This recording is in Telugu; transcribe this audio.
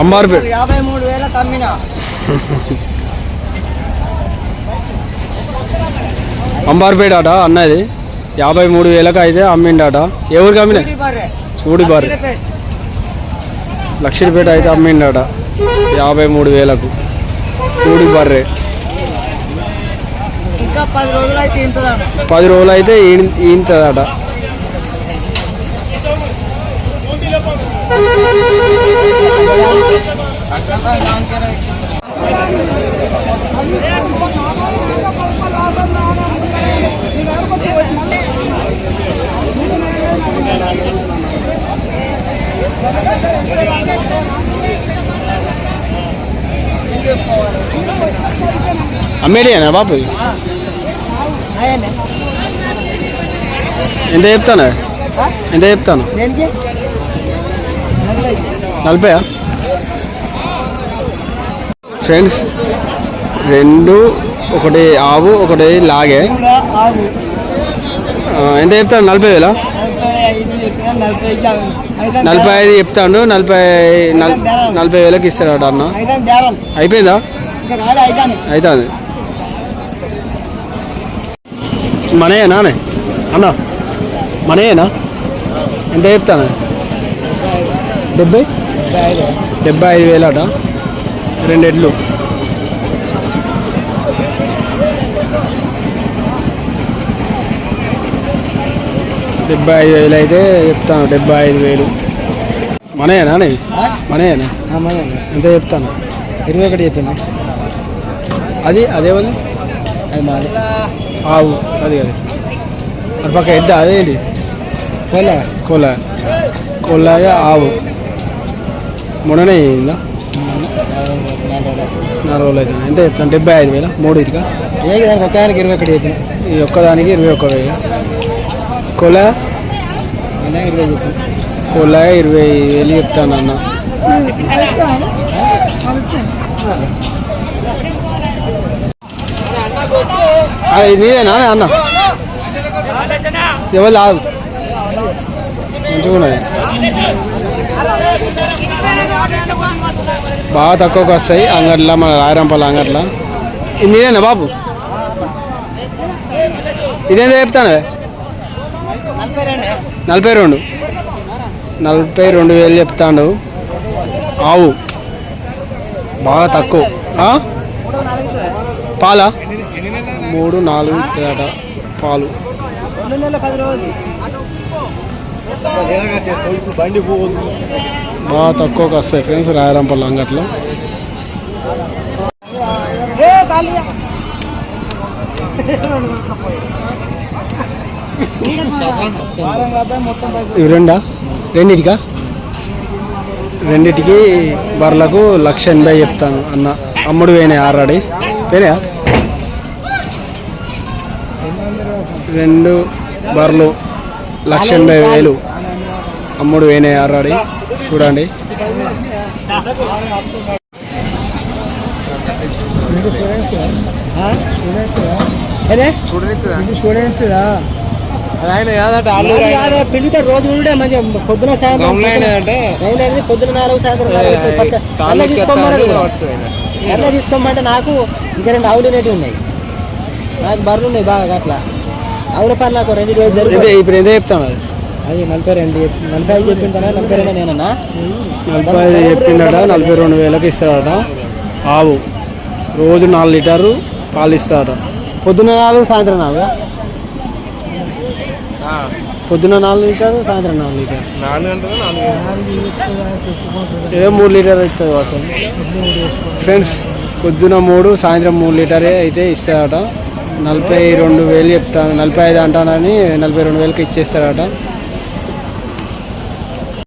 అంబార్పేట యాభై మూడు వేలకు అమ్మిన అంబార్పేట అట అన్నది. యాభై మూడు వేలకు అయితే అమ్మిండట ఎవరికి అమ్మిన? చూడి బర్రె. లక్షలపేట. అయితే అమ్మిండట యాభై మూడు వేలకు. చూడి బర్రె ఇంకా పది రోజులు అయితే ఇంతదాను పది రోజులు అయితే ఈన్- ఈనుతుందట అమ్మేడియానా బాబు? అయ్యానే ఎంత చెప్తాను ఎంత చెప్తాను? దేనికి? నలభై ఫ్రెండ్స్ రెండు ఒకటి ఆవు ఒకటి లాగే. ఎంత చెప్తాను నలభై వేల నలభై ఐదు చెప్తాడు నలభై నలభై వేలకు ఇస్తాడు అన్న. అయిపోయిందా? అవుతుంది మనయేనా నానే? అన్న? మనయేనా ఎంత చెప్తాను? డెబ్బై? డెబ్బై ఐదు. వేలట? రెండు ఎడ్లు డెబ్బై ఐదు వేలు అయితే చెప్తాను డెబ్బై ఐదు వేలు. మనయేనా అనే? మనయేనా? ఎంత చెప్తాను? ఇరవై ఒకటి చెప్పింది అది అదే వాళ్ళు అది మాది. ఆవు అది అది. అటు పక్క ఎద్ద అదేంటి? పోలే కోల కోలాయ ఆవు. మొన్ననే అయిందా నాలుగు రోజులు అయితే ఎంత చెప్తాను? డెబ్బై ఐదు వేల? మూడు ఇదిగా ఏ దానికి ఒక ఆయనకి ఇరవై ఒకటి చెప్పిన. ఈ ఒక్కదానికి ఇరవై ఒక్క వేలు. కోల? ఇరవై చెప్పిన కోలాయ ఇరవై వేలు చెప్తాను అన్న. అది నీదేనా అన్న. ఎవరు మంచిగా ఉన్నది బాగా తక్కువకి వస్తాయి. అంగట్లో మన రాయరంపల్లి అంగట్లో ఇది బాబు? ఇదేందో చెప్తాను నలభై రెండు. నలభై రెండు వేలు చెప్తాడు. ఆవు. బాగా తక్కువ. పాలా? మూడు నాలుగు పాలు. బాగా తక్కువకి వస్తాయి ఫ్రెండ్స్ రాయరంపల్లి అంగట్లో. ఇవి రెండా? రెండిటికా? రెండిటికి బర్లకు లక్ష ఎనభై చెప్తాను అన్న. అమ్ముడు పోయినాయి ఆల్రెడీ. పోయినాయా? రెండు బర్రెలు లక్ష ఎనభై వేలు. అమ్ముడు పోయినాయి ఆల్రెడీ చూడండి. రోజు ఉండే మంచిగా పొద్దున సాయంత్రం పొద్దున నాలుగు సాయంత్రం తీసుకోమన్నారు. ఎట్లా తీసుకోమంటే నాకు ఇంకా రెండు ఆవులు అనేటివి ఉన్నాయి. నాకు బర్రెలు ఉన్నాయి బాగా అట్లా. రెండు రోజులు ఎంత జరుగుతుంది ఇప్పుడు ఎంత చెప్తాను. అది అది నలభై రెండు నలభై ఐదు చెప్పింటానా నలభై రెండు నేనన్నా నలభై ఐదు చెప్పిండట నలభై రెండు వేలకు ఇస్తాడట. ఆవు రోజు నాలుగు లీటర్లు పాలు ఇస్తాడట. పొద్దున నాలుగు సాయంత్రం నాలుగు? పొద్దున నాలుగు లీటర్ సాయంత్రం నాలుగు లీటర్. ఏ మూడు లీటర్ ఇస్తుంది అసలు ఫ్రెండ్స్ పొద్దున మూడు సాయంత్రం మూడు లీటరే అయితే ఇస్తాడట. నలభై రెండు వేలు చెప్తాను. నలభై ఐదు అంటానని నలభై రెండు వేలకి ఇచ్చేస్తారట.